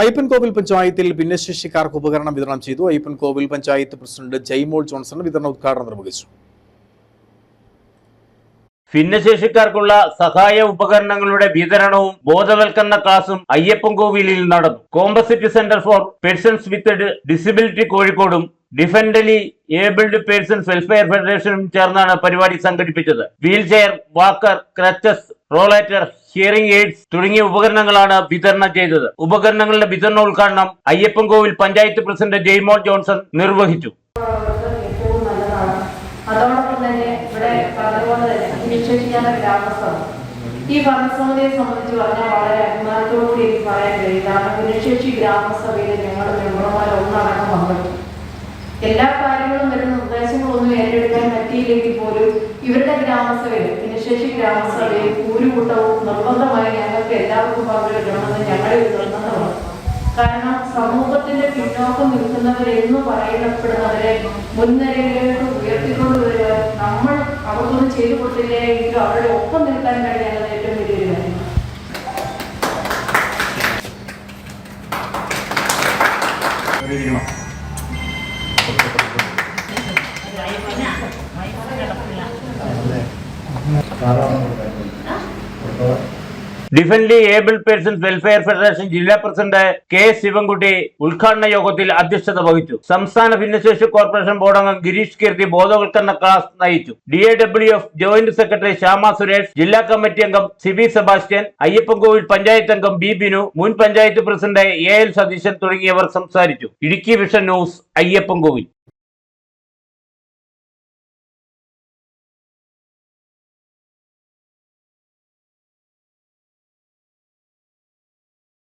അയ്യപ്പൻകോവിൽ പഞ്ചായത്തിൽ ഭിന്നശേഷിക്കാർക്ക് ഉപകരണം വിതരണം ചെയ്തു. അയ്യപ്പൻകോവിൽ പഞ്ചായത്ത് പ്രസിഡന്റ് ജയ്മോൾ ജോൺസൺ വിതരണ ഉദ്ഘാടനം നിർവഹിച്ചു. ഭിന്നശേഷിക്കാർക്കുള്ള സഹായ ഉപകരണങ്ങളുടെ വിതരണവും ബോധവൽക്കരണ ക്ലാസും അയ്യപ്പൻകോവിലിൽ നടന്നു. Composite centre for persons with disability കോഴിക്കോടും ഡിഫൻഡലി ഏബിൾഡ് പേഴ്സൺസ് വെൽഫെയർ ഫെഡറേഷനും ചേർന്നാണ് പരിപാടി സംഘടിപ്പിച്ചത്. Wheelchair walker crutches rollator hearing aids തുടങ്ങിയ ഉപകരണങ്ങളാണ് വിതരണം ചെയ്തത്. ഉപകരണങ്ങളുടെ വിതരണോദ്ഘാടനം അയ്യപ്പൻ കോവിൽ പഞ്ചായത്ത് പ്രസിഡന്റ് ജെയ്മോൾ ജോൺസൺ നിർവഹിച്ചു. അതോടൊപ്പം ഇവിടെ പറഞ്ഞതുപോലെ തന്നെ ഗ്രാമസഭ ഈ ഭരണസമിതിയെ സംബന്ധിച്ച് പറഞ്ഞാൽ വളരെ അഭിമാനത്തോടുകൂടി എനിക്ക് പറയാൻ കഴിയും. കാരണം ഭിന്നശേഷി ഗ്രാമസഭയിൽ ഞങ്ങളുടെ മെമ്പർമാർ ഒന്നടക്കം പങ്കെടുത്തു. എല്ലാ കാര്യങ്ങളും വരുന്ന നിർദ്ദേശങ്ങളൊന്നും ഏറ്റെടുക്കാൻ പറ്റിയില്ലെങ്കിൽ പോലും ഇവരുടെ ഗ്രാമസഭയിൽ ഭിന്നശേഷി ഗ്രൂട്ടവും കൂരുകൂട്ടവും നിർബന്ധമായി ഞങ്ങൾക്ക് എല്ലാവർക്കും പങ്കെടുക്കണമെന്ന് ഞങ്ങളെ നിർബന്ധമാണ്. കാരണം സമൂഹത്തിന്റെ പിന്നോക്കം നിൽക്കുന്നവരെന്ന് പറയപ്പെടുന്നവരെ മുൻനിരയിലേക്ക് ഉയർത്തിക്കൊണ്ടുവരിക നമ്മൾ അവർക്കൊന്നും ചെയ്തു കൊടുത്തില്ലേ എങ്കിലും അവരുടെ ഒപ്പം നിൽക്കാൻ കഴിയാതെ ഏറ്റവും വലിയൊരു കാര്യം. Differently able persons welfare federation ജില്ലാ പ്രസിഡന്റ് കെ ശിവൻകുട്ടി ഉദ്ഘാടന യോഗത്തിൽ അധ്യക്ഷത വഹിച്ചു. സംസ്ഥാന ഭിന്നശേഷി കോർപ്പറേഷൻ ബോർഡ് അംഗം ഗിരീഷ് കീർത്തി ബോധവൽക്കരണ ക്ലാസ് നയിച്ചു. D A W F joint secretary Shyama Suresh ജില്ലാ കമ്മിറ്റി അംഗം സിബി സെബാസ്റ്റ്യൻ അയ്യപ്പൻകോവിൽ പഞ്ചായത്ത് അംഗം ബി ബിനു മുൻ panchayat president A L Satheesan തുടങ്ങിയവർ സംസാരിച്ചു. Idukki vision news Ayyappankovil.